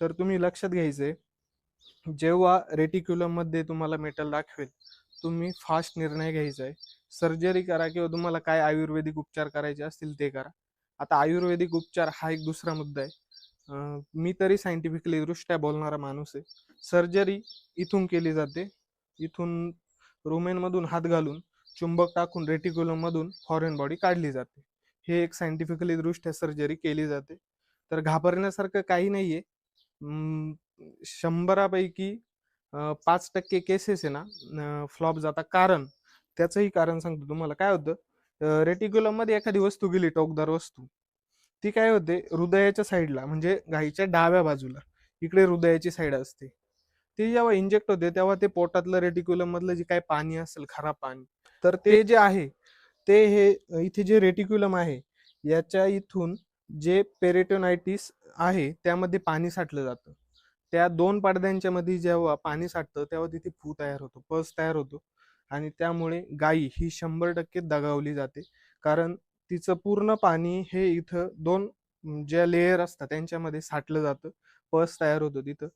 तर तुम्ही लक्षात घ्यायचे जेव्हा रेटिक्युलममध्ये तुम्हाला मेटल दाखवेल तुम्ही फास्ट निर्णय घ्यायचा आहे सर्जरी करा किंवा तुम्हाला काय आयुर्वेदिक उपचार करायचे असतील ते करा. आता आयुर्वेदिक उपचार हा एक दुसरा मुद्दा आहे. मी तरी सायंटिफिकली दृष्ट्या बोलणारा माणूस आहे. सर्जरी इथून केली जाते. इथून रुमेनमधून हात घालून चुंबक टाकून रेटिक्युलममधून फॉरेन बॉडी काढली जाते. हे एक सायंटिफिकली दृष्ट्या सर्जरी केली जाते. तर घाबरण्यासारखं काही नाहीये. आहे शंभरापैकी पाच टक्के केसेस आहे ना फ्लॉप जातात. कारण त्याचंही कारण सांगतो तुम्हाला. काय होतं? रेटिक्युलममध्ये एखादी वस्तू गेली टोकदार वस्तू. ती काय होते? हृदयाच्या साईडला म्हणजे गाईच्या डाव्या बाजूला इकडे हृदयाची साईड असते. ती जेव्हा इंजेक्ट होते तेव्हा ते पोटातलं रेटिक्युलम मधलं जे काय पाणी असेल खराब पाणी तर ते जे आहे ते हे इथे जे रेटिक्युलम आहे याच्या इथून जे पेरेटोनायटिस आहे त्यामध्ये पाणी साठलं जातं. त्या दोन पडद्यांच्या मध्ये जेव्हा पाणी साठतं तेव्हा तिथे फू तयार होतो पस तयार होतो. आणि त्यामुळे गायी ही शंभर टक्के दगावली जाते. कारण तिचं पूर्ण पाणी हे इथं दोन ज्या लेयर असतात त्यांच्यामध्ये साठलं जातं पस तयार होतो तिथं.